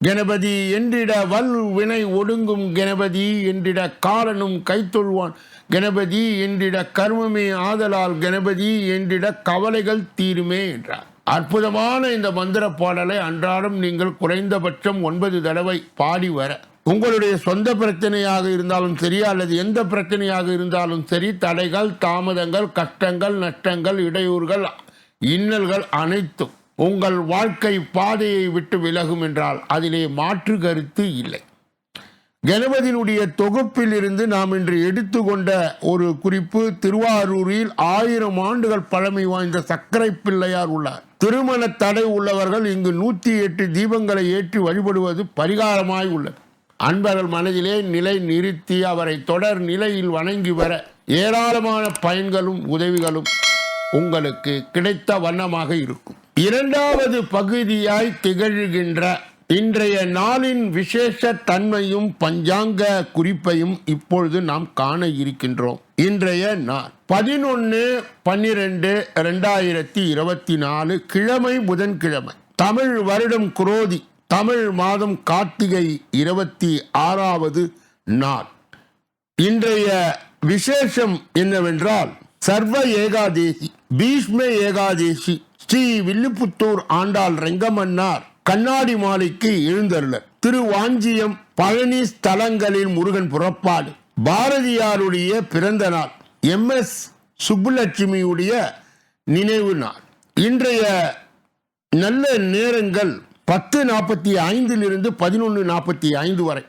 கணபதி என்றிட வல் வினை ஒடுங்கும் கணபதி என்றிட காலனும் கைத்தொள்வான் கணபதி என்றிட கர்மமே ஆதலால் கணபதி என்றிட கவலைகள் தீருமே என்றார். அற்புதமான இந்த மந்திர பாடலை அன்றாடம் நீங்கள் குறைந்தபட்சம் ஒன்பது தடவை பாடி வர. உங்களுடைய சொந்த பிரச்சனையாக இருந்தாலும் சரி அல்லது எந்த பிரச்சனையாக இருந்தாலும் சரி தடைகள் தாமதங்கள் கஷ்டங்கள் நஷ்டங்கள் இடையூறுகள் இன்னல்கள் அனைத்தும் உங்கள் வாழ்க்கை பாதையை விட்டு விலகும் என்றால் அதிலே மாற்று கருத்து இல்லை. கணபதியினுடைய தொகுப்பில் இருந்து நாம் இன்று எடுத்துக்கொண்ட ஒரு குறிப்பு திருவாரூரில் ஆயிரம் ஆண்டுகள் பழமை வாய்ந்த சர்க்கரை பிள்ளையார் உள்ளார். திருமண தடை உள்ளவர்கள் இங்கு நூற்றி எட்டு தீபங்களை ஏற்றி வழிபடுவது பரிகாரமாய் உள்ளது. அன்பர்கள் மனதிலே நிலை நிறுத்தி அவரை தொடர் நிலையில் வணங்கி வர ஏராளமான பயன்களும் உதவிகளும் உங்களுக்கு கிடைத்த வண்ணமாக இருக்கும். இரண்டாவது பகுதியாய் திகழ்கின்ற இன்றைய நாளின் விசேஷ தன்மையும் பஞ்சாங்க குறிப்பையும் இப்பொழுது நாம் காண இருக்கின்றோம். இன்றைய நாள் பதினொன்று பன்னிரெண்டு ரெண்டாயிரத்தி இருபத்தி நாலு கிழமை புதன்கிழமை. தமிழ் வருடம் குரோதி தமிழ் மாதம் கார்த்திகை இருபத்தி ஆறாவது நாள். இன்றைய விசேஷம் என்னவென்றால் சர்வ ஏகாதேசி பீஷ்ம ஏகாதேசி ஸ்ரீ வில்லிபுத்தூர் ஆண்டாள் ரெங்கமன்னார் கண்ணாடி மாலைக்கு எழுந்தருளர். திருவாஞ்சியம் பழனி ஸ்தலங்களின் முருகன் புறப்பாடு. பாரதியாருடைய பிறந்த நாள் எம். எஸ். சுப்புலட்சுமியுடைய நினைவு நாள். இன்றைய நல்ல நேரங்கள் பத்து நாற்பத்தி ஐந்திலிருந்து பதினொன்று நாற்பத்தி ஐந்து வரை.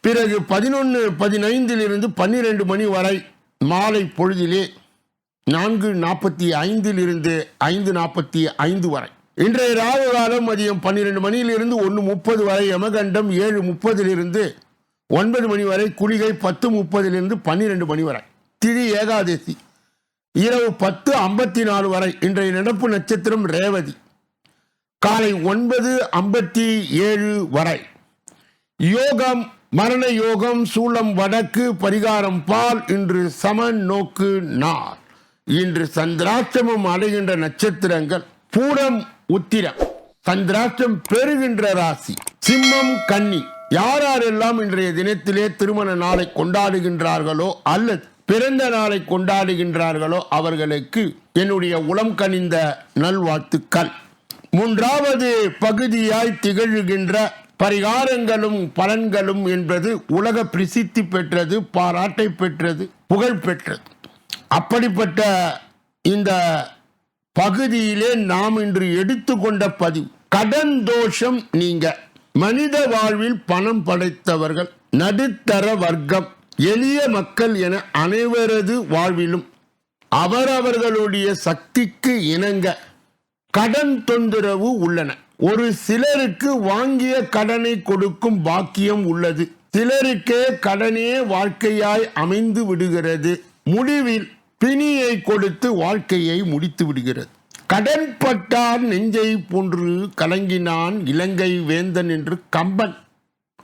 பிறகு பதினொன்று பதினைந்திலிருந்து பன்னிரெண்டு மணி வரை மாலை பொழுதிலே நான்கு நாற்பத்தி ஐந்தில் இருந்து ஐந்து நாற்பத்தி ஐந்து வரை. இன்றைய ராகு காலம் மதியம் பன்னிரெண்டு மணியிலிருந்து ஒன்று முப்பது வரை யமகண்டம் ஏழு முப்பதிலிருந்து ஒன்பது மணி வரை குளிகை பத்து முப்பதிலிருந்து பன்னிரெண்டு மணி வரை. திதி ஏகாதசி. இரவு பத்து ஐம்பத்தி நாலு வரை இன்றைய நடப்பு நட்சத்திரம் ரேவதி. காலை ஒன்பது ஐம்பத்தி ஏழு வரை. யோகம் மரண யோகம் சூளம் வடக்கு பரிகாரம் பால் இன்று சமன் நோக்கு நார். இன்று சந்திராஷ்டமம் அடைகின்ற நட்சத்திரங்கள் பூரம் உத்திரம். சந்திராஷ்டம் பெறுகின்ற ராசி சிம்மம் கன்னி. யார் யாரெல்லாம் இன்றைய தினத்திலே திருமண நாளை கொண்டாடுகின்றார்களோ அல்லது பிறந்த நாளை கொண்டாடுகின்றார்களோ அவர்களுக்கு என்னுடைய உளம் கனிந்த நல்வாழ்த்துக்கள். மூன்றாவது பகுதியாய் திகழ்கின்ற பரிகாரங்களும் பலன்களும் என்பது உலக பிரசித்தி பெற்றது பாராட்டை பெற்றது புகழ் பெற்றது. அப்படிப்பட்ட இந்த பகுதியிலே நாம் இன்று எடுத்துக்கொண்ட பதிவு. கடன் தோஷம் நீங்க. மனித வாழ்வில் பணம் படைத்தவர்கள் நடுத்தர வர்க்கம் எளிய மக்கள் என அனைவரது வாழ்விலும் அவரவர்களுடைய சக்திக்கு இணங்க கடன் தொந்தரவு உள்ளன. ஒரு சிலருக்கு வாங்கிய கடனை கொடுக்கும் பாக்கியம் உள்ளது. சிலருக்கே கடனே வாழ்க்கையாய் அமைந்து விடுகிறது. முடிவில் பிணியை கொடுத்து வாழ்க்கையை முடித்து விடுகிறது. கடன்பட்டான் நெஞ்சை போன்று கலங்கினான் இலங்கை வேந்தன் என்று கம்பன்.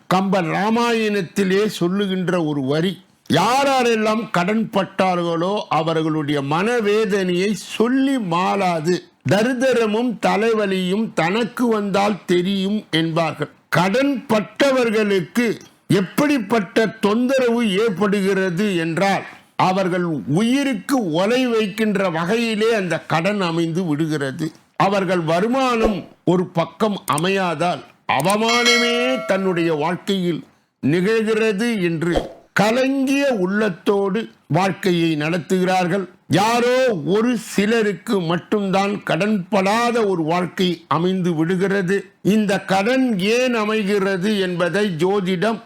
கம்பன் ராமாயணத்திலே சொல்லுகின்ற ஒரு வரி. யாரெல்லாம் கடன்பட்டார்களோ அவர்களுடைய மனவேதனையை சொல்லி மாறாது தரிதரமும் தலைவலியும் தனக்கு வந்தால் தெரியும் என்பார்கள். கடன் பட்டவர்களுக்கு எப்படிப்பட்ட தொந்தரவு ஏற்படுகிறது என்றால் அவர்கள் உயிருக்கு ஒலை வைக்கின்ற வகையிலே அந்த கடன் அமைந்து விடுகிறது. அவர்கள் வருமானம் ஒரு பக்கம் அமையாதால் அவமானமே தன்னுடைய வாழ்க்கையில் நிகழ்கிறது என்று கலங்கிய உள்ளத்தோடு வாழ்க்கையை நடத்துகிறார்கள். யாரோ ஒரு சிலருக்கு மட்டும்தான் கடன்படாத ஒரு வாழ்க்கை அமைந்து விடுகிறது. இந்த கடன் ஏன் அமைகிறது என்பதை ஜோதிடம்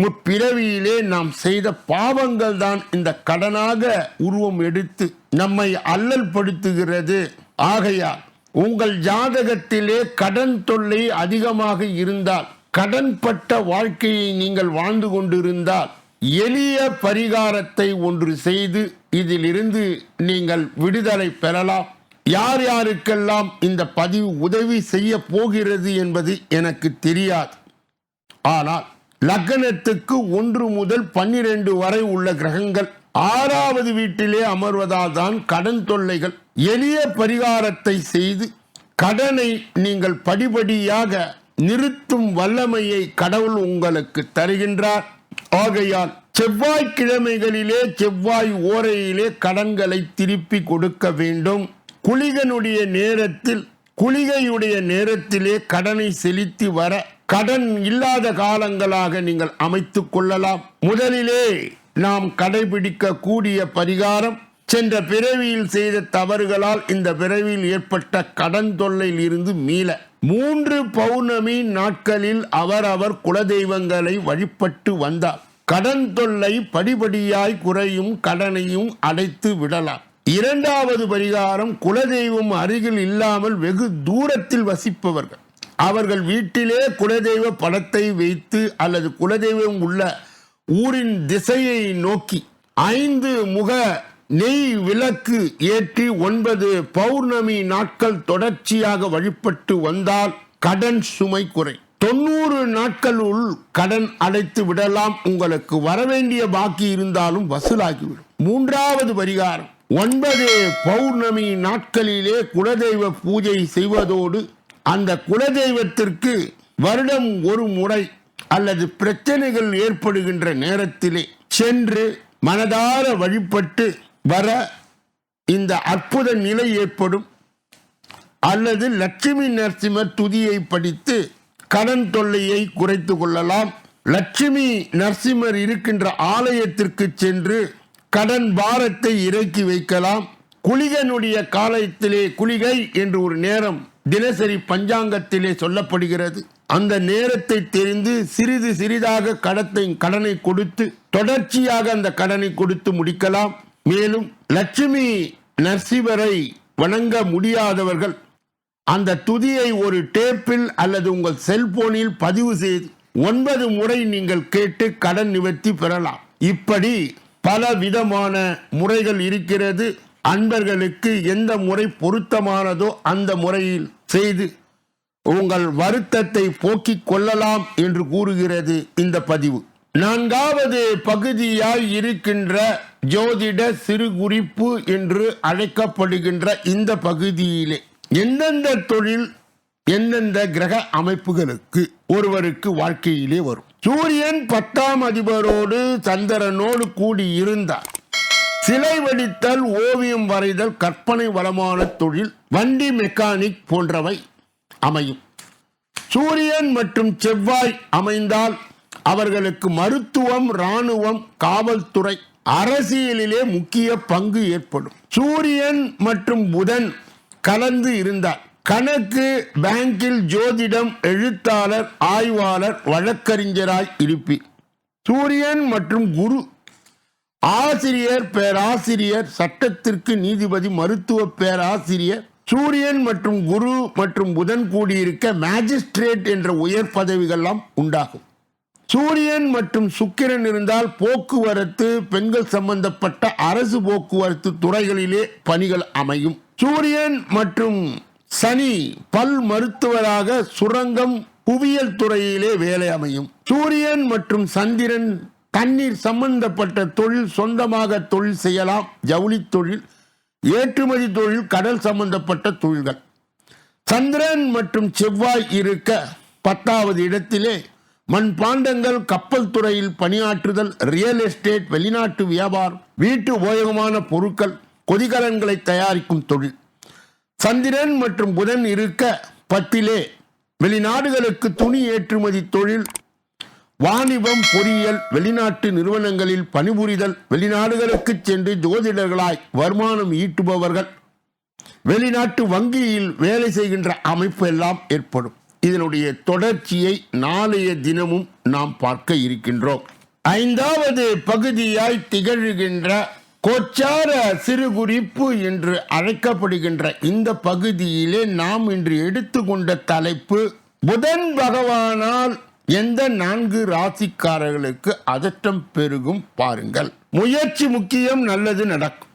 முற்பிறவியிலே நாம் செய்த பாவங்கள் தான் இந்த கடனாக உருவம் எடுத்து நம்மை அல்லல் படுத்துகிறது. ஆகையால் உங்கள் ஜாதகத்திலே கடன் தொல்லை அதிகமாக இருந்தால் கடன்பட்ட வாழ்க்கையை நீங்கள் வாழ்ந்து கொண்டிருந்தால் எளிய பரிகாரத்தை ஒன்று செய்து இதிலிருந்து நீங்கள் விடுதலை பெறலாம். யார் யாருக்கெல்லாம் இந்த பதிவு உதவி செய்ய போகிறது என்பது எனக்கு தெரியாது. ஆனால் லக்னத்துக்கு ஒன்று முதல் பன்னிரண்டு வரை உள்ள கிரகங்கள் ஆறாவது வீட்டிலே அமர்வதால் தான் கடன் தொல்லைகள். எளிய பரிகாரத்தை செய்து கடனை நீங்கள் படிபடியாக நிறுத்தும் வல்லமையை கடவுள் உங்களுக்கு தருகின்றார். ஆகையால் செவ்வாய்க்கிழமைகளிலே செவ்வாய் ஓரையிலே கடன்களை திருப்பி கொடுக்க வேண்டும். குளிகனுடைய நேரத்தில் குளிகையுடைய நேரத்திலே கடனை செலுத்தி வர கடன் இல்லாத காலங்களாக நீங்கள் அமைத்துக் கொள்ளலாம். முதலிலே நாம் கடைபிடிக்க கூடிய பரிகாரம் சென்ற பிறவியில் செய்த தவறுகளால் இந்த பிறவியில் ஏற்பட்ட கடன் தொல்லையில் இருந்து மீள. மூன்று பௌர்ணமி நாட்களில் அவரவர் குலதெய்வங்களை வழிபட்டு வந்தார். கடன் தொல்லை படிபடியாய் குறையும் கடனையும் அடைத்து விடலாம். இரண்டாவது பரிகாரம் குலதெய்வம் அருகில் இல்லாமல் வெகு தூரத்தில் வசிப்பவர்கள். அவர்கள் வீட்டிலே குலதெய்வ படத்தை வைத்து அல்லது குலதெய்வம் உள்ள ஊரின் திசையை நோக்கி ஐந்து முக நெய் விளக்கு ஏற்றி ஒன்பது பௌர்ணமி நாட்கள் தொடர்ச்சியாக வழிபட்டு வந்தால் கடன் சுமை குறை தொண்ணூறு நாட்களுள் கடன் அடைத்து விடலாம். உங்களுக்கு வரவேண்டிய பாக்கி இருந்தாலும் வசூலாகிவிடும். மூன்றாவது பரிகாரம். ஒன்பது பௌர்ணமி நாட்களிலே குலதெய்வ பூஜை செய்வதோடு அந்த குலதெய்வத்திற்கு வருடம் ஒரு முறை அல்லது பிரச்சனைகள் ஏற்படுகின்ற நேரத்திலே சென்று மனதார வழிபட்டு வர இந்த அற்புத நிலை ஏற்படும். அல்லது லட்சுமி நரசிம்மர் துதியை படித்து கடன் தொல்லையை குறைத்து கொள்ளலாம். லட்சுமி நரசிம்மர் இருக்கின்ற ஆலயத்திற்கு சென்று கடன் பாரத்தை இறக்கி வைக்கலாம். குளிகனுடைய காலத்திலே குளிகை என்று ஒரு நேரம் தினசரி பஞ்சாங்கத்திலே சொல்லப்படுகிறது. அந்த நேரத்தை தெரிந்து சிறிது சிறிதாக கடத்தை கடனை கொடுத்து தொடர்ச்சியாக அந்த கடனை கொடுத்து முடிக்கலாம். மேலும் லட்சுமி நர்சிவரை வணங்க முடியாதவர்கள் அந்த துதியை ஒரு டேப்பில் அல்லது உங்கள் செல்போனில் பதிவு செய்து ஒன்பது முறை நீங்கள் கேட்டு கடன் நிவர்த்தி பெறலாம். இப்படி பல விதமான முறைகள் இருக்கிறது. அன்பர்களுக்கு எந்த முறை பொருத்தமானதோ அந்த முறையில் செய்து உங்கள் வருத்தத்தை போக்கிக் கொள்ளலாம் என்று கூறுகிறது இந்த பதிவு. நான்காவது பகுதியாய் இருக்கின்ற ஜோதிட சிறு குறிப்பு என்று அழைக்கப்படுகின்ற இந்த பகுதியிலே எந்தெந்த தொழில் எந்தெந்த கிரக அமைப்புகளுக்கு ஒருவருக்கு வாழ்க்கையிலே வரும்? சூரியன் பத்தாம் அதிபரோடு சந்திரனோடு கூடி இருந்தார் சிலை வடித்தல் ஓவியம் வரைதல் கற்பனை வளமான தொழில் வண்டி மெக்கானிக் போன்றவை அமையும். சூரியன் மற்றும் செவ்வாய் அமைந்தால் அவர்களுக்கு மருத்துவம் இராணுவம் காவல்துறை அரசியலிலே முக்கிய பங்கு ஏற்படும். சூரியன் மற்றும் புதன் கலந்து இருந்தால் கணக்கு பேங்கில் ஜோதிடம் எழுத்தாளர் ஆய்வாளர் வழக்கறிஞராய் இருப்பி சூரியன் மற்றும் குரு ஆசிரியர் பேராசிரியர் சட்டத்திற்கு நீதிபதி மருத்துவ பேராசிரியர் சூரியன் மற்றும் குரு மற்றும் புதன் கூடியிருக்க மேஜிஸ்ட்ரேட் என்ற உயர் பதவிகள்லாம் உண்டாகும். சூரியன் மற்றும் சுக்கிரன் இருந்தால் போக்குவரத்து பெண்கள் சம்பந்தப்பட்ட அரசு போக்குவரத்து துறைகளிலே பணிகள் அமையும். சூரியன் மற்றும் சனி பல் மருத்துவராக சுரங்கம் புவியியல் துறையிலே வேலை அமையும். சூரியன் மற்றும் சந்திரன் தண்ணீர் சம்பந்தப்பட்ட தொழில் சொந்தமாக தொழில் செய்யலாம். ஜவுளி தொழில் ஏற்றுமதி தொழில் கடல் சம்பந்தப்பட்ட தொழில்கள். சந்திரன் மற்றும் செவ்வாய் இருக்க பத்தாவது இடத்திலே மண்பாண்டங்கள் கப்பல் துறையில் பணியாற்றுதல் ரியல் எஸ்டேட் வெளிநாட்டு வியாபாரம் வீட்டு உபயோகமான பொருட்கள் கொதிகலன்களை தயாரிக்கும் தொழில். சந்திரன் மற்றும் புதன் இருக்க பத்திலே வெளிநாடுகளுக்கு துணி ஏற்றுமதி தொழில் வாணிபம் பொறியியல் வெளிநாட்டு நிறுவனங்களில் பணிபுரிதல் வெளிநாடுகளுக்கு சென்று ஜோதிடர்களாய் வருமானம் ஈட்டுபவர்கள். வெளிநாட்டு வங்கியில் வேலை செய்கின்ற அமைப்பு எல்லாம் ஏற்படும். இதனுடைய தொடர்ச்சியை நாளைய தினமும் நாம் பார்க்க இருக்கின்றோம். ஐந்தாவது பகுதியாய் திகழ்கின்ற கோச்சார சிறு குறிப்பு என்று அழைக்கப்படுகின்ற இந்த பகுதியிலே நாம் இன்று எடுத்துக்கொண்ட தலைப்பு புதன் பகவானால் எந்த நான்கு ராசிக்காரர்களுக்கு அதட்டம் பெருகும் பாருங்கள். முயற்சி முக்கியம் நல்லது நடக்கும்.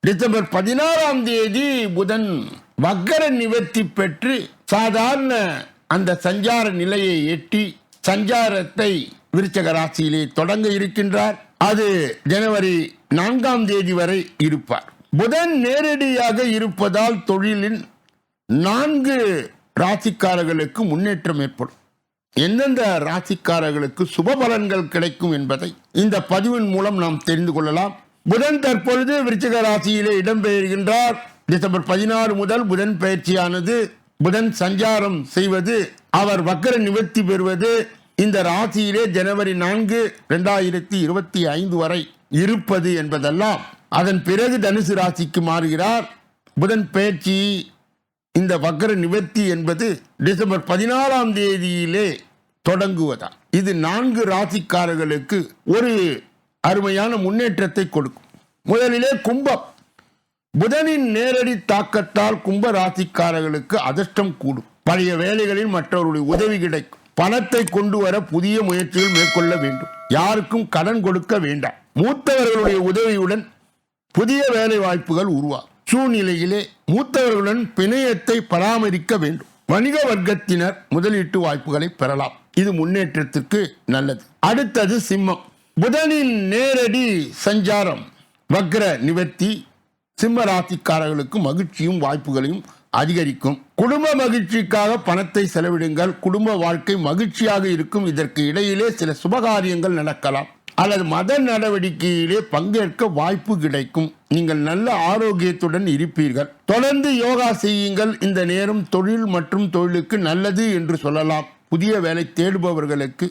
டிசம்பர் பதினாறாம் தேதி புதன் வக்கர நிவர்த்தி பெற்று சாதாரண அந்த சஞ்சார நிலையை எட்டி சஞ்சாரத்தை விருச்சக ராசியிலே தொடங்க இருக்கின்றார். அது ஜனவரி நான்காம் தேதி வரை இருப்பார். புதன் நேரடியாக இருப்பதால் தொழிலின் நான்கு ராசிக்காரர்களுக்கு முன்னேற்றம் ஏற்படும். எந்தெந்த ராசிக்காரர்களுக்கு சுப பலன்கள் கிடைக்கும் என்பதை இந்த பதிவின் மூலம் நாம் தெரிந்து கொள்ளலாம். புதன் தற்பொழுது விருச்சிக ராசியிலே இடம்பெயர்கின்றார். டிசம்பர் பதினாறு முதல் புதன் பயிற்சியானது புதன் சஞ்சாரம் செய்வது அவர் வக்கர நிவர்த்தி பெறுவது இந்த ராசியிலே ஜனவரி நான்கு இரண்டாயிரத்தி இருபத்தி ஐந்து வரை இருப்பது என்பதெல்லாம் அதன் பிறகு தனுசு ராசிக்கு மாறுகிறார். புதன் பயிற்சி இந்த வக்கர நிவர்த்தி என்பது டிசம்பர் பதினாறாம் தேதியிலே தொடங்குவதா? இது நான்கு ராசிக்காரர்களுக்கு ஒரு அருமையான முன்னேற்றத்தை கொடுக்கும். முதலிலே கும்பம். புதனின் நேரடி தாக்கத்தால் கும்ப ராசிக்காரர்களுக்கு அதிர்ஷ்டம் கூடும். பழைய வேலைகளில் மற்றவருடைய உதவி கிடைக்கும். பணத்தை கொண்டு வர புதிய முயற்சிகள் மேற்கொள்ள வேண்டும். யாருக்கும் கடன் கொடுக்க வேண்டாம். மூத்தவர்களுடைய உதவியுடன் புதிய வேலை வாய்ப்புகள் உருவாகும். சூழ்நிலையிலே மூத்தவர்களுடன் பிணையத்தை பராமரிக்க வேண்டும். வணிக வர்க்கத்தினர் முதலீட்டு வாய்ப்புகளை பெறலாம். இது முன்னேற்றத்திற்கு நல்லது. அடுத்தது சிம்மம். புதனின் நேரடி சஞ்சாரம் வக்ர நிவர்த்தி சிம்ம ராசிக்காரர்களுக்கு மகிழ்ச்சியும் வாய்ப்புகளையும் அதிகரிக்கும். குடும்ப மகிழ்ச்சிக்காக பணத்தை செலவிடுங்கள். குடும்ப வாழ்க்கை மகிழ்ச்சியாக இருக்கும். இதற்கு இடையிலே சில சுபகாரியங்கள் நடக்கலாம். அல்லது மத நடவடிக்கையிலே பங்கேற்க வாய்ப்பு கிடைக்கும். நீங்கள் நல்ல ஆரோக்கியத்துடன் இருப்பீர்கள். தொடர்ந்து யோகா செய்யுங்கள். இந்த நேரம் தொழில் மற்றும் தொழிலுக்கு நல்லது என்று சொல்லலாம். புதிய வேலை தேடுபவர்களுக்கு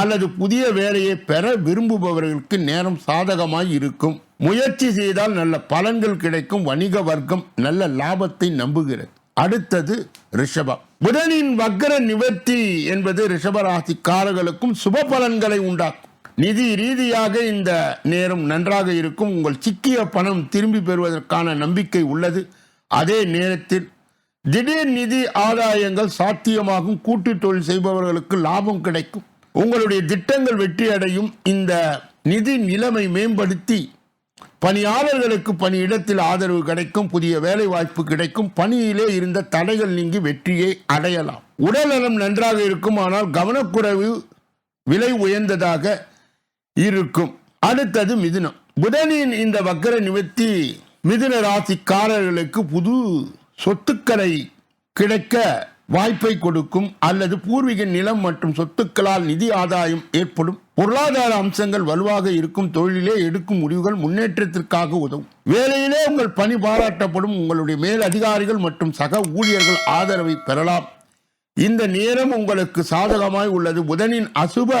அல்லது புதிய வேலையை பெற விரும்புபவர்களுக்கு நேரம் சாதகமாய் இருக்கும். முயற்சி செய்தால் நல்ல பலன்கள் கிடைக்கும். வணிக வர்க்கம் நல்ல லாபத்தை நம்புகிறது. அடுத்தது ரிஷபம். புதனின் வக்கர நிவர்த்தி என்பது ரிஷபராசிக்காரர்களுக்கும் சுப பலன்களை உண்டாக்கும். நிதி ரீதியாக இந்த நேரம் நன்றாக இருக்கும். உங்கள் சிக்கிய பணம் திரும்பி பெறுவதற்கான நம்பிக்கை உள்ளது. அதே நேரத்தில் திடீர் நிதி ஆதாயங்கள் சாத்தியமாகும். கூட்டு தொழில் செய்பவர்களுக்கு லாபம் கிடைக்கும். உங்களுடைய திட்டங்கள் வெற்றி அடையும் இந்த நிதி நிலைமை மேம்படுத்தி பணியாளர்களுக்கு பணியிடத்தில் ஆதரவு கிடைக்கும். புதிய வேலை வாய்ப்பு கிடைக்கும். பணியிலே இருந்த தடைகள் நீங்கி வெற்றியை அடையலாம். உடல்நலம் நன்றாக இருக்கும். ஆனால் கவனக்குறைவு விலை உயர்ந்ததாக இருக்கும். அடுத்தது மிதுனம். புதனின் இந்த வக்கர நிவர்த்தி மிதுன ராசிக்காரர்களுக்கு புது சொத்துக்களை கிடைக்க வாய்ப்பை கொடுக்கும் அல்லது பூர்வீக நிலம் மற்றும் சொத்துக்களால் நிதி ஆதாயம் ஏற்படும். பொருளாதார அம்சங்கள் வலுவாக இருக்கும். தொழிலிலே எடுக்கும் முடிவுகள் முன்னேற்றத்திற்காக உதவும். வேலையிலே உங்கள் பணி பாராட்டப்படும். உங்களுடைய மேல் அதிகாரிகள் மற்றும் சக ஊழியர்கள் ஆதரவை பெறலாம். இந்த நேரம் உங்களுக்கு சாதகமாய் உள்ளது. புதனின் அசுப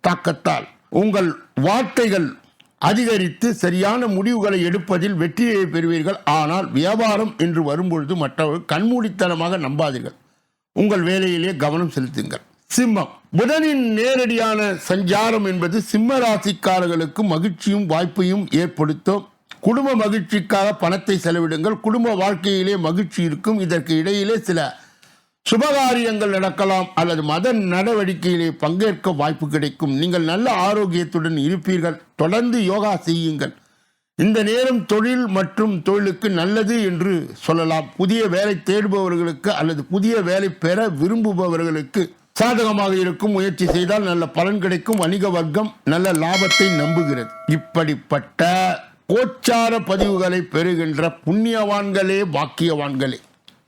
தாக்கத்தால். உங்கள் வார்த்தைகள் அதிகரித்து சரியான முடிவுகளை எடுப்பதில் வெற்றியை பெறுவீர்கள். ஆனால் வியாபாரம் என்று வரும்பொழுது மற்றவர்கள் கண்மூடித்தனமாக நம்பாதீர்கள். உங்கள் வேலையிலே கவனம் செலுத்துங்கள். சிம்மம். புதனின் நேரடியான சஞ்சாரம் என்பது சிம்ம ராசிக்காரர்களுக்கு மகிழ்ச்சியும் வாய்ப்பையும் ஏற்படுத்தும். குடும்ப மகிழ்ச்சிக்காக பணத்தை செலவிடுங்கள். குடும்ப வாழ்க்கையிலே மகிழ்ச்சி இருக்கும். இதற்கு இடையிலே சில சுபகாரியங்கள் நடக்கலாம் அல்லது மத நடவடிக்கையிலே பங்கேற்க வாய்ப்பு கிடைக்கும். நீங்கள் நல்ல ஆரோக்கியத்துடன் இருப்பீர்கள். தொடர்ந்து யோகா செய்யுங்கள். இந்த நேரம் தொழில் மற்றும் தொழிலுக்கு நல்லது என்று சொல்லலாம். புதிய வேலை தேடுபவர்களுக்கு அல்லது புதிய வேலை பெற விரும்புபவர்களுக்கு சாதகமாக இருக்கும். முயற்சி செய்தால் நல்ல பலன் கிடைக்கும். வணிக வர்க்கம் நல்ல லாபத்தை நம்புகிறது. இப்படிப்பட்ட கோச்சார பதிவுகளை பெறுகின்ற புண்ணியவான்களே பாக்கியவான்களே.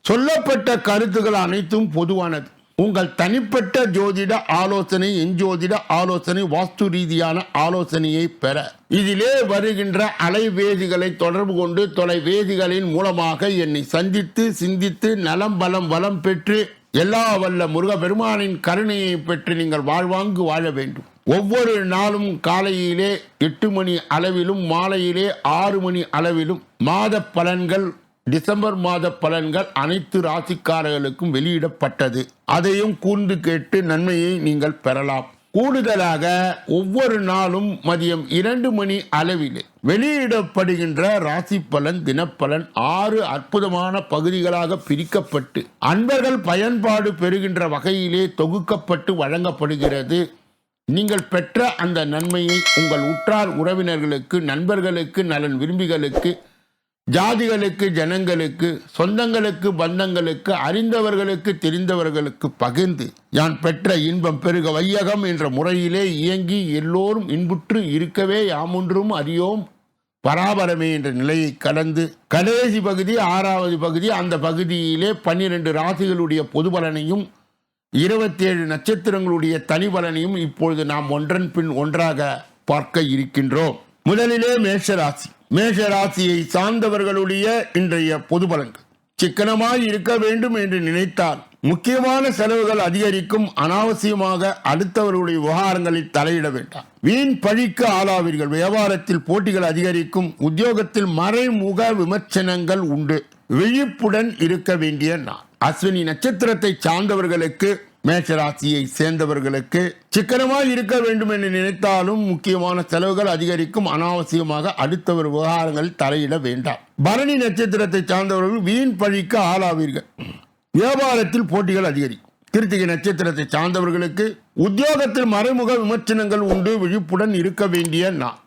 சொல்லப்பட்ட கருத்துக்கள் அனைத்தும் பொதுவானது. உங்கள் தனிப்பட்ட ஜோதிட ஆலோசனை எஞ்சோதிட ஆலோசனை வாஸ்து ரீதியான ஆலோசனையை பெற. இதிலே வருகின்ற அலைவேதிகளை தொடர்பு கொண்டு தொலைவேதிகளின் மூலமாக என்னை சந்தித்து சிந்தித்து நலம் பலம் வளம் பெற்று எல்லா வல்ல முருக பெருமானின் கருணையை பெற்று நீங்கள் வாழ்வாங்கு வாழ வேண்டும். ஒவ்வொரு நாளும் காலையிலே எட்டு மணி அளவிலும் மாலையிலே ஆறு மணி அளவிலும் மாத பலன்கள் டிசம்பர் மாத பலன்கள் அனைத்து ராசிக்காரர்களுக்கும் வெளியிடப்பட்டது. அதையும் கூர்ந்து கேட்டு நன்மையை நீங்கள் பெறலாம். கூடுதலாக ஒவ்வொரு நாளும் மதியம் இரண்டு மணி அளவில் வெளியிடப்படுகின்ற ராசி பலன் தினப்பலன் ஆறு அற்புதமான பகுதிகளாக பிரிக்கப்பட்டு அன்பர்கள் பயன்பாடு பெறுகின்ற வகையிலே தொகுக்கப்பட்டு வழங்கப்படுகிறது. நீங்கள் பெற்ற அந்த நன்மையை உங்கள் உற்றார் உறவினர்களுக்கு நண்பர்களுக்கு நலன் விரும்பிகளுக்கு ஜாதிகளுக்கு ஜனங்களுக்கு சொந்தங்களுக்கு பந்தங்களுக்கு அறிந்தவர்களுக்கு தெரிந்தவர்களுக்கு பகிர்ந்து யான் பெற்ற இன்பம் பெருக வையகம் என்ற முறையிலே இயங்கி எல்லோரும் இன்புற்று இருக்கவே யாமொன்றும் அறியோம். பராபரமே என்ற நிலையை கடந்து கடைசி பகுதி ஆறாவது பகுதி அந்த பகுதியிலே பன்னிரண்டு ராசிகளுடைய பொது பலனையும் இருபத்தேழு நட்சத்திரங்களுடைய தனி பலனையும் இப்பொழுது நாம் ஒன்றன் பின் ஒன்றாக பார்க்க இருக்கின்றோம். முதலிலே மேஷராசி. மேஷராசியை சார்ந்தவர்களுடைய இன்றைய பொது பலன்கள். சிக்கனமாய் இருக்க வேண்டும் என்று நினைத்தால் முக்கியமான செலவுகள் அதிகரிக்கும் அனாவசியமாக அடுத்தவர்களுடைய விவகாரங்களில் தலையிட வேண்டாம். வீண் பழிக்கு ஆளாவீர்கள். வியாபாரத்தில் போட்டிகள் அதிகரிக்கும் உத்தியோகத்தில் மறைமுக விமர்சனங்கள் உண்டு. விழிப்புடன் இருக்க வேண்டிய நான் அஸ்வினி நட்சத்திரத்தை சார்ந்தவர்களுக்கு மேஷராசியை சேர்ந்தவர்களுக்கு சிக்கனமாய் இருக்க வேண்டும் என்று நினைத்தாலும் முக்கியமான செலவுகள் அதிகரிக்கும். அனாவசியமாக அடுத்தவர் விவகாரங்கள் தலையிட வேண்டாம். பரணி நட்சத்திரத்தை சார்ந்தவர்கள் வீண் பழிக்கு ஆளாவீர்கள். வியாபாரத்தில் போட்டிகள் அதிகரிக்கும். கிருத்திகை நட்சத்திரத்தை சார்ந்தவர்களுக்கு உத்தியோகத்தில் மறைமுக விமர்சனங்கள் உண்டு. விழிப்புடன் இருக்க வேண்டிய நான்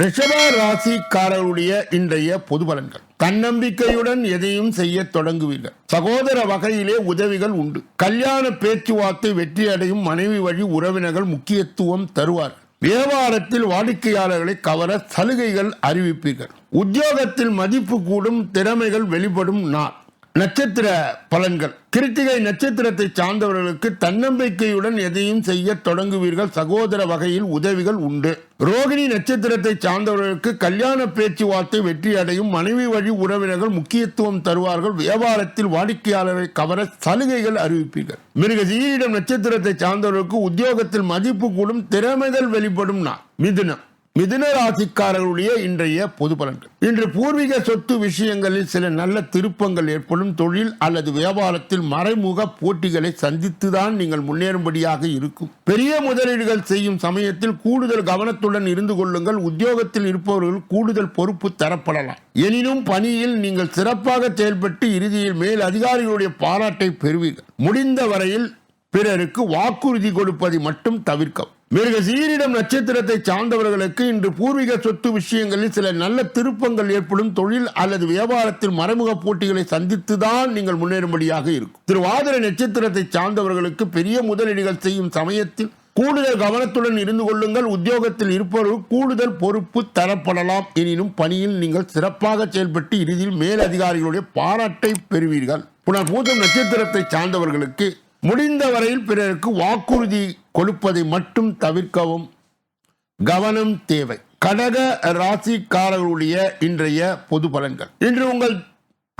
ரிஷப ராசிக்காரருடைய இன்றைய பொது பலன்கள். தன்னம்பிக்கையுடன் எதையும் செய்ய தொடங்குவீர்கள். சகோதர வகையிலே உதவிகள் உண்டு. கல்யாண பேச்சுவார்த்தை வெற்றி அடையும் மனைவி வழி உறவினர்கள் முக்கியத்துவம் தருவார் வியாபாரத்தில் வாடிக்கையாளர்களை கவர சலுகைகள் அறிவிப்பீர்கள். உத்தியோகத்தில் மதிப்பு கூடும் திறமைகள் வெளிப்படும் நாள். நட்சத்திர பலன்கள். கிருத்திகை நட்சத்திரத்தை சார்ந்தவர்களுக்கு தன்னம்பிக்கையுடன் எதையும் செய்ய தொடங்குவீர்கள். சகோதர வகையில் உதவிகள் உண்டு. ரோகிணி நட்சத்திரத்தை சார்ந்தவர்களுக்கு கல்யாண பேச்சுவார்த்தை வெற்றி அடையும். மனைவி வழி உறவினர்கள் முக்கியத்துவம் தருவார்கள். வியாபாரத்தில் வாடிக்கையாளரை கவர சலுகைகள் அறிவிப்பீர்கள். மிருக சீரிடம் நட்சத்திரத்தை சார்ந்தவர்களுக்கு உத்தியோகத்தில் மதிப்பு கூடும். திறமைகள் வெளிப்படும் நான் மிதுனம். மிதுன ராசிக்காரர்களுடைய இன்றைய பொது பலன்கள். இன்று பூர்வீக சொத்து விஷயங்களில் சில நல்ல திருப்பங்கள் ஏற்படும். தொழில் அல்லது வியாபாரத்தில் மறைமுக போட்டிகளை சந்தித்துதான் நீங்கள் முன்னேறும்படியாக இருக்கும். பெரிய முதலீடுகள் செய்யும் சமயத்தில் கூடுதல் கவனத்துடன் இருந்து கொள்ளுங்கள். உத்தியோகத்தில் இருப்பவர்கள் கூடுதல் பொறுப்பு தரப்படலாம். எனினும் பணியில் நீங்கள் சிறப்பாக செயல்பட்டு இறுதியில் மேல் அதிகாரிகளுடைய பாராட்டை பெறுவீர்கள். முடிந்த வரையில் பிறருக்கு வாக்குறுதி கொடுப்பதை மட்டும் தவிர்க்கவும். மிருக சீரிடம் நட்சத்திரத்தை சார்ந்தவர்களுக்கு இன்று பூர்வீக சொத்து விஷயங்களில் சில நல்ல திருப்பங்கள் ஏற்படும். தொழில் அல்லது வியாபாரத்தில் மறைமுக போட்டிகளை சந்தித்துதான் நீங்கள் முன்னேறும்படியாக இருக்கும். திருவாதிரை நட்சத்திரத்தை சார்ந்தவர்களுக்கு பெரிய முதலீடுகள் செய்யும் சமயத்தில் கூடுதல் கவனத்துடன் இருந்து கொள்ளுங்கள். உத்தியோகத்தில் இருப்பவர்கள் கூடுதல் பொறுப்பு தரப்படலாம். எனினும் பணியில் நீங்கள் சிறப்பாக செயல்பட்டு இறுதியில் மேல் அதிகாரிகளுடைய பாராட்டை பெறுவீர்கள். புனர் பூதம் நட்சத்திரத்தை சார்ந்தவர்களுக்கு முடிந்தவரையில் பிறருக்கு வாக்குறுதி கொடுப்பதை மட்டும் தவிர்க்கவும் கவனம் தேவை. கடக ராசிக்காரர்களுடைய இன்றைய பொது பலன்கள். இன்று உங்கள்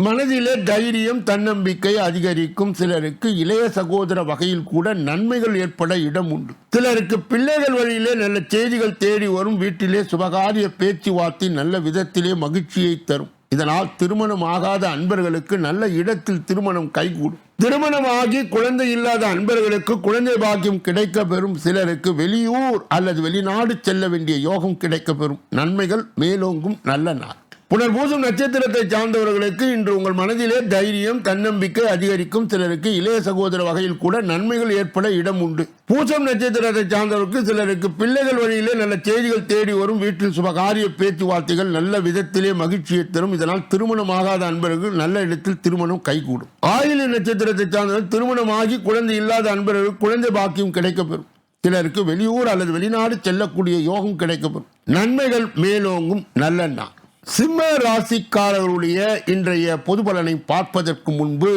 மனதிலே தைரியம் தன்னம்பிக்கை அதிகரிக்கும். சிலருக்கு இளைய சகோதர வகையில் கூட நன்மைகள் ஏற்பட இடம் உண்டு. சிலருக்கு பிள்ளைகள் வழியிலே நல்ல செய்திகள் தேடி வரும். வீட்டிலே சுபகாரிய பேச்சுவார்த்தை நல்ல விதத்திலே மகிழ்ச்சியை தரும். இதனால் திருமணம் ஆகாத அன்பர்களுக்கு நல்ல இடத்தில் திருமணம் கைகூடும். திருமணமாகி குழந்தை இல்லாத அன்பர்களுக்கு குழந்தை பாக்கியம் கிடைக்க பெறும் சிலருக்கு வெளியூர் அல்லது வெளிநாடு செல்ல வேண்டிய யோகம் கிடைக்க பெறும் நன்மைகள் மேலோங்கும் நல்ல நாள். புனர்பூசம் நட்சத்திரத்தை சார்ந்தவர்களுக்கு இன்று உங்கள் மனதிலே தைரியம் தன்னம்பிக்கை அதிகரிக்கும் சிலருக்கு இளைய சகோதர வகையில் கூட நன்மைகள் ஏற்பட இடம் உண்டு. பூசம் நட்சத்திரத்தை சார்ந்தவருக்கு சிலருக்கு பிள்ளைகள் வழியிலே நல்ல செய்திகள் தேடி வரும். வீட்டில் சுபகாரிய பேச்சுவார்த்தைகள் நல்ல விதத்திலே மகிழ்ச்சியை தரும். இதனால் திருமணம் ஆகாத அன்பர்கள் நல்ல இடத்தில் திருமணம் கைகூடும். ஆயில நட்சத்திரத்தை சார்ந்தவர் திருமணமாகி குழந்தை இல்லாத அன்பர்கள் குழந்தை பாக்கியம் கிடைக்கப்பெறும். சிலருக்கு வெளியூர் அல்லது வெளிநாடு செல்லக்கூடிய யோகம் கிடைக்கப்பெறும். நன்மைகள் மேலோங்கும். நல்லெண்ணா சிம்ம ராசிக்காரர்களுடைய இன்றைய பொது பலனை பார்ப்பதற்கு முன்பு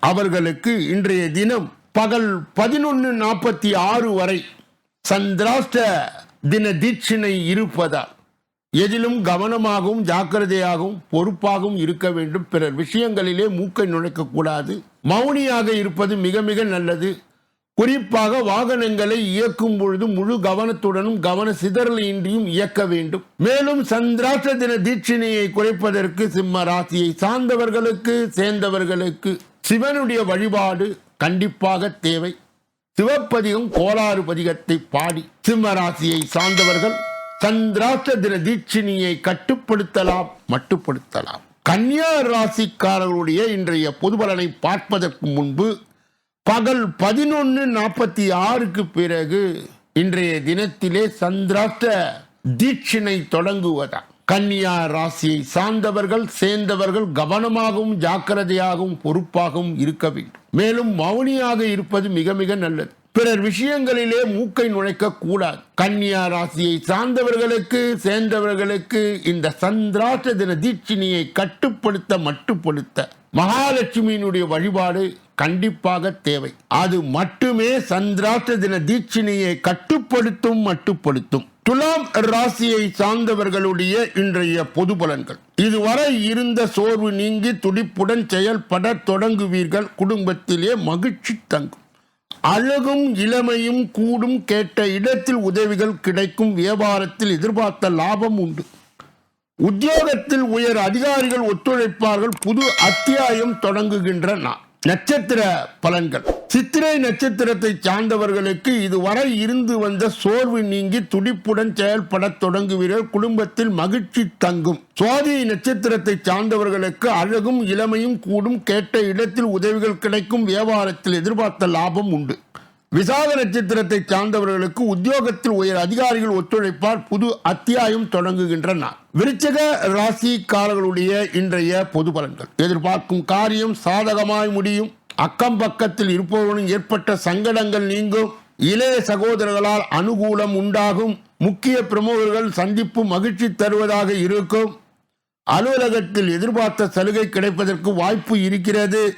அவர்களுக்கு இன்றைய தினம் பகல் பதினொன்று நாற்பத்தி ஆறு வரை சந்திராஷ்ட தின தீட்சிணை இருப்பதால் எதிலும் கவனமாகவும் ஜாக்கிரதையாகவும் பொறுப்பாகவும் இருக்க வேண்டும். பிறர் விஷயங்களிலே மூக்கை நுழைக்கக்கூடாது மௌனியாக இருப்பது மிக மிக நல்லது. குறிப்பாக வாகனங்களை இயக்கும் பொழுது முழு கவனத்துடனும் கவன சிதறலின்றியும் இயக்க வேண்டும். மேலும் சந்திராஷ்ட தின தீட்சிணையை குறைப்பதற்கு சிம்ம ராசியை சார்ந்தவர்களுக்கு சேர்ந்தவர்களுக்கு சிவனுடைய வழிபாடு கண்டிப்பாக தேவை. சிவப்பதிகம் கோளாறு பதிகத்தை பாடி சிம்ம ராசியை சார்ந்தவர்கள் சந்திராஷ்ட தின தீட்சிணியை கட்டுப்படுத்தலாம் மட்டுப்படுத்தலாம். கன்னியா ராசிக்காரர்களுடைய இன்றைய பொதுபலனை பார்ப்பதற்கு முன்பு பகல் பதினொன்று நாற்பத்தி ஆறுக்கு பிறகு இன்றைய தினத்திலே சந்திராஷ்ட தீட்சிணை தொடங்குவதா? கன்னியா ராசியை சார்ந்தவர்கள் சேர்ந்தவர்கள் கவனமாகவும் ஜாக்கிரதையாகவும் பொறுப்பாகவும் இருக்க வேண்டும். மேலும் மௌனியாக இருப்பது மிக மிக நல்லது. பிறர் விஷயங்களிலே மூக்கை நுழைக்க கூடாது. கன்னியா ராசியை சார்ந்தவர்களுக்கு சேர்ந்தவர்களுக்கு இந்த சந்திராட்ட தின தீட்சினியை கட்டுப்படுத்த மட்டுப்படுத்த மகாலட்சுமியினுடைய வழிபாடு கண்டிப்பாக தேவை. அது மட்டுமே சந்திராஷ்ட தின தீட்சினியை கட்டுப்படுத்தும் மட்டுப்படுத்தும். துலாம் ராசியை சார்ந்தவர்களுடைய இன்றைய பொது பலன்கள். இதுவரை இருந்த சோர்வு நீங்கி துடிப்புடன் செயல்பட தொடங்குவீர்கள். குடும்பத்திலே மகிழ்ச்சி தங்கும். அழகும் இளமையும் கூடும் கேட்ட இடத்தில் உதவிகள் கிடைக்கும். வியாபாரத்தில் எதிர்பார்த்த லாபம் உண்டு. உத்தியோகத்தில் உயர் அதிகாரிகள் ஒத்துழைப்பார்கள். புது அத்தியாயம் தொடங்குகின்ற நான் நட்சத்திர பலன்கள். சித்திரை நட்சத்திரத்தை சார்ந்தவர்களுக்கு இதுவரை இருந்து வந்த சோர்வு நீங்கி துடிப்புடன் செயல்பட தொடங்குவீர்கள். குடும்பத்தில் மகிழ்ச்சி தங்கும். சுவாதி நட்சத்திரத்தை சார்ந்தவர்களுக்கு அழகும் இளமையும் கூடும் கேட்ட இடத்தில் உதவிகள் கிடைக்கும் வியாபாரத்தில் எதிர்பார்த்த லாபம் உண்டு. விசாக நட்சத்திரத்தை சார்ந்தவர்களுக்கு உத்தியோகத்தில் உயர் அதிகாரிகள் ஒத்துழைப்பால் புது அத்தியாயம் தொடங்குகின்ற நாள் விருச்சக ராசிக்காரர்களுடைய இன்றைய பொது பலன்கள். எதிர்பார்க்கும் காரியம் சாதகமாய் முடியும். அக்கம் பக்கத்தில் இருப்பவர்களும் ஏற்பட்ட சங்கடங்கள் நீங்கும். இளைய சகோதரர்களால் அனுகூலம் உண்டாகும். முக்கிய பிரமுகர்கள் சந்திப்பு மகிழ்ச்சி தருவதாக இருக்கும். அலுவலகத்தில் எதிர்பார்த்த சலுகை கிடைப்பதற்கு வாய்ப்பு இருக்கிறது.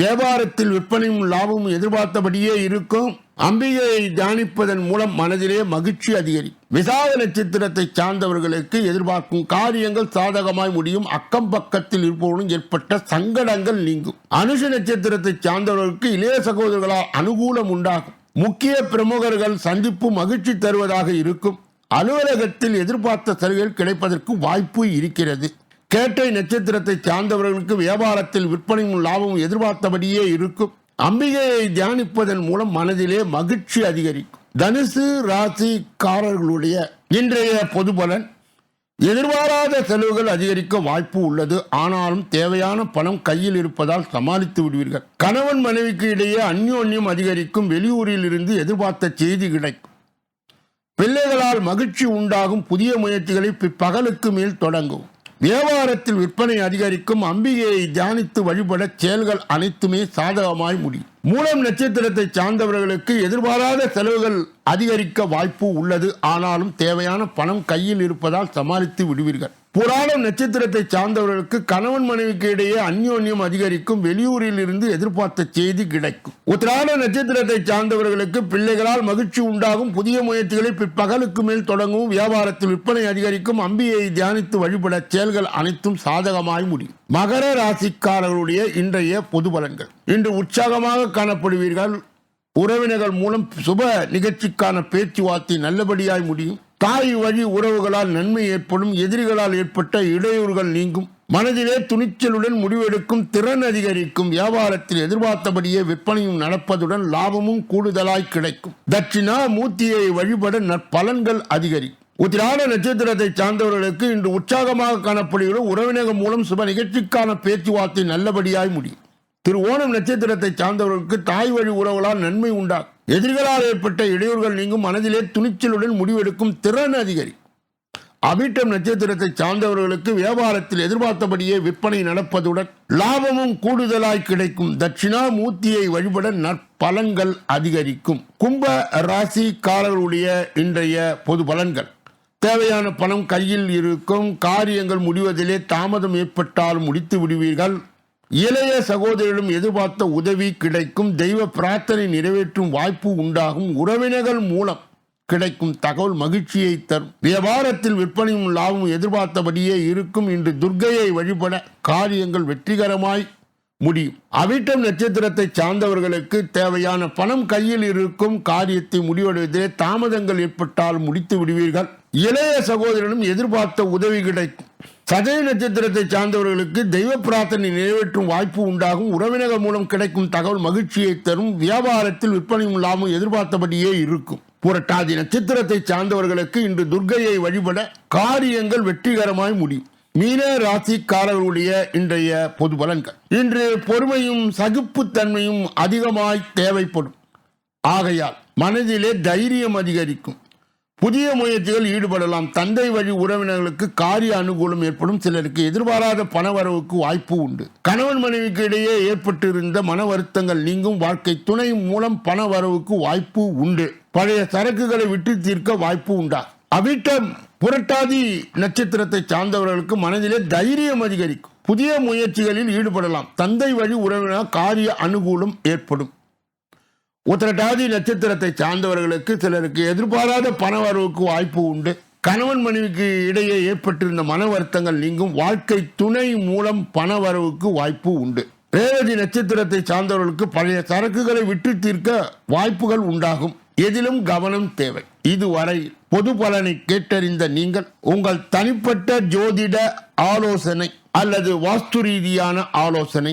வியாபாரத்தில் விற்பனையும் லாபமும் எதிர்பார்த்தபடியே இருக்கும். அம்பிகையை தியானிப்பதன் மூலம் மனதிலே மகிழ்ச்சி அதிகரிக்கும் விசாக நட்சத்திரத்தை சார்ந்தவர்களுக்கு எதிர்பார்க்கும் காரியங்கள் சாதகமாய் முடியும். அக்கம் பக்கத்தில் இருப்பவர்களும் ஏற்பட்ட சங்கடங்கள் நீங்கும். அனுஷ நட்சத்திரத்தை சார்ந்தவர்களுக்கு இளைய சகோதரர்களால் அனுகூலம் உண்டாகும். முக்கிய பிரமுகர்கள் சந்திப்பு மகிழ்ச்சி தருவதாக இருக்கும். அலுவலகத்தில் எதிர்பார்த்த சலுகைகள் கிடைப்பதற்கு வாய்ப்பு இருக்கிறது. கேட்டை நட்சத்திரத்தை சார்ந்தவர்களுக்கு வியாபாரத்தில் விற்பனையும் லாபமும் எதிர்பார்த்தபடியே இருக்கும். அம்பிகையை தியானிப்பதன் மூலம் மனதிலே மகிழ்ச்சி அதிகரிக்கும். தனுசு ராசிக்காரர்களுடைய இன்றைய பொது பலன் எதிர்பாராத செலவுகள் அதிகரிக்க வாய்ப்பு உள்ளது. ஆனாலும் தேவையான பணம் கையில் இருப்பதால் சமாளித்து விடுவீர்கள். கணவன் மனைவிக்கு இடையே அந்யோன்யம் அதிகரிக்கும். வெளியூரில் இருந்து எதிர்பார்த்த செய்தி கிடைக்கும். பிள்ளைகளால் மகிழ்ச்சி உண்டாகும். புதிய முயற்சிகளை பிற்பகலுக்கு மேல் தொடங்கும். வியாபாரத்தில் விற்பனை அதிகரிக்கும் அம்பிகையை தியானித்து வழிபட செயல்கள் அனைத்துமே சாதகமாய் முடியும் மூலம் நட்சத்திரத்தை சார்ந்தவர்களுக்கு எதிர்பாராத செலவுகள் அதிகரிக்க வாய்ப்பு உள்ளது. ஆனாலும் தேவையான பணம் கையில் இருப்பதால் சமாளித்து விடுவீர்கள். புராணம் நட்சத்திரத்தை சார்ந்தவர்களுக்கு கணவன் மனைவிக்கு இடையே அந்யோன்யம் அதிகரிக்கும் வெளியூரில் இருந்து எதிர்பார்த்த செய்தி கிடைக்கும். உத்திராட நட்சத்திரத்தை சார்ந்தவர்களுக்கு பிள்ளைகளால் மகிழ்ச்சி உண்டாகும் புதிய முயற்சிகளை பிற்பகலுக்கு மேல் தொடங்கும் வியாபாரத்தில் விற்பனை அதிகரிக்கும் அம்பியை தியானித்து வழிபட செயல்கள் அனைத்தும் சாதகமாய் முடியும். மகர ராசிக்காரர்களுடைய இன்றைய பொது பலன்கள். இன்று உற்சாகமாக காணப்படுவீர்கள். உறவினர்கள் மூலம் சுப நிகழ்ச்சிக்கான பேச்சுவார்த்தை நல்லபடியாய் முடியும். தாய் வழி உறவுகளால் நன்மை ஏற்படும் எதிரிகளால் ஏற்பட்ட இடையூறுகள் நீங்கும். மனதிலே துணிச்சலுடன் முடிவெடுக்கும் திறன் அதிகரிக்கும். வியாபாரத்தில் எதிர்பார்த்தபடியே விற்பனையும் நடப்பதுடன் லாபமும் கூடுதலாய் கிடைக்கும். தட்சிணா மூர்த்தியை வழிபட நற்பலன்கள் அதிகரிக்கும் உத்திராட நட்சத்திரத்தை சார்ந்தவர்களுக்கு இன்று உற்சாகமாக காணப்படுகிற உறவினர்கள் மூலம் சுப நிகழ்ச்சிக்கான பேச்சுவார்த்தை நல்லபடியாய் முடியும். திரு ஓணம் நட்சத்திரத்தை சார்ந்தவர்களுக்கு தாய் வழி உறவுகளால் நன்மை உண்டாகும் எதிரிகளால் ஏற்பட்ட இடையூறுகள் நீங்கும் மனதிலே துணிச்சலுடன் முடிவெடுக்கும் திறன் அதிகரி. அபிட்டம் நட்சத்திரத்தை சார்ந்தவர்களுக்கு வியாபாரத்தில் எதிர்பார்த்தபடியே விற்பனை நடப்பதுடன் லாபமும் கூடுதலாய் கிடைக்கும். தட்சிணா மூர்த்தியை வழிபட நற்பலன்கள் அதிகரிக்கும். கும்ப ராசிக்காரர்களுடைய இன்றைய பொது பலன்கள். தேவையான பணம் கையில் இருக்கும். காரியங்கள் முடிவதிலே தாமதம் ஏற்பட்டால் முடித்து விடுவீர்கள். இளைய சகோதரிடம் எதிர்பார்த்த உதவி கிடைக்கும் தெய்வ பிரார்த்தனை நிறைவேற்றும் வாய்ப்பு உண்டாகும். உறவினர்கள் மூலம் கிடைக்கும் தகவல் மகிழ்ச்சியை தரும். வியாபாரத்தில் விற்பனையும் லாபமும் எதிர்பார்த்தபடியே இருக்கும். இன்று துர்க்கையை வழிபட காரியங்கள் வெற்றிகரமாய் முடியும். அவிட்டம் நட்சத்திரத்தை சார்ந்தவர்களுக்கு தேவையான பணம் கையில் இருக்கும் காரியத்தை முடிவெடுவதிலே தாமதங்கள் ஏற்பட்டால் முடித்து விடுவீர்கள். இளைய சகோதரனும் எதிர்பார்த்த உதவி கிடைக்கும். சதய நட்சத்திரத்தை சார்ந்தவர்களுக்கு தெய்வ பிரார்த்தனை நிறைவேற்றும் வாய்ப்பு உண்டாகும். உறவினர்கள் மூலம் கிடைக்கும் தகவல் மகிழ்ச்சியை தரும். வியாபாரத்தில் விற்பனையும் இல்லாமல் எதிர்பார்த்தபடியே இருக்கும். புரட்டாதி நட்சத்திரத்தை சார்ந்தவர்களுக்கு இன்று துர்க்கையை வழிபட காரியங்கள் வெற்றிகரமாய் முடியும். மீன ராசிக்காரர்களுடைய இன்றைய பொது பலன்கள். இன்று பொறுமையும் சகிப்புத்தன்மையும் அதிகமாய் தேவைப்படும். ஆகையால் மனதிலே தைரியம் அதிகரிக்கும். புதிய முயற்சிகள் ஈடுபடலாம். தந்தை வழி உறவினர்களுக்கு காரிய அனுகூலம் ஏற்படும். சிலருக்கு எதிர்பாராத பணவரவுக்கு வாய்ப்பு உண்டு. கணவன் மனைவிக்கு இடையே ஏற்பட்டிருந்த மன வருத்தங்கள் நீங்கும். வாழ்க்கை துணை மூலம் பண வரவுக்கு வாய்ப்பு உண்டு. பழைய சரக்குகளை விட்டு தீர்க்க வாய்ப்பு உண்டா? அவிட்ட புரட்டாதி நட்சத்திரத்தை சார்ந்தவர்களுக்கு மனதிலே தைரியம் அதிகரிக்கும். புதிய முயற்சிகளில் ஈடுபடலாம். தந்தை வழி உறவினர் காரிய அனுகூலம் ஏற்படும். உத்திரட்டாதி நட்சத்திரத்தை சார்ந்தவர்களுக்கு சிலருக்கு எதிர்பாராத பண வரவுக்கு வாய்ப்பு உண்டு. கணவன் மனைவிக்கு இடையே ஏற்பட்டிருந்த மன வருத்தங்கள் நீங்கும். வாழ்க்கை துணை மூலம் பண வரவுக்கு வாய்ப்பு உண்டு. ரேவதி நட்சத்திரத்தை சார்ந்தவர்களுக்கு பழைய சரக்குகளை விட்டு தீர்க்க வாய்ப்புகள் உண்டாகும். எதிலும் கவனம் தேவை. இதுவரை பொது பலனை கேட்டறிந்த நீங்கள் உங்கள் தனிப்பட்ட ஜோதிட ஆலோசனை அல்லது வாஸ்து ரீதியான ஆலோசனை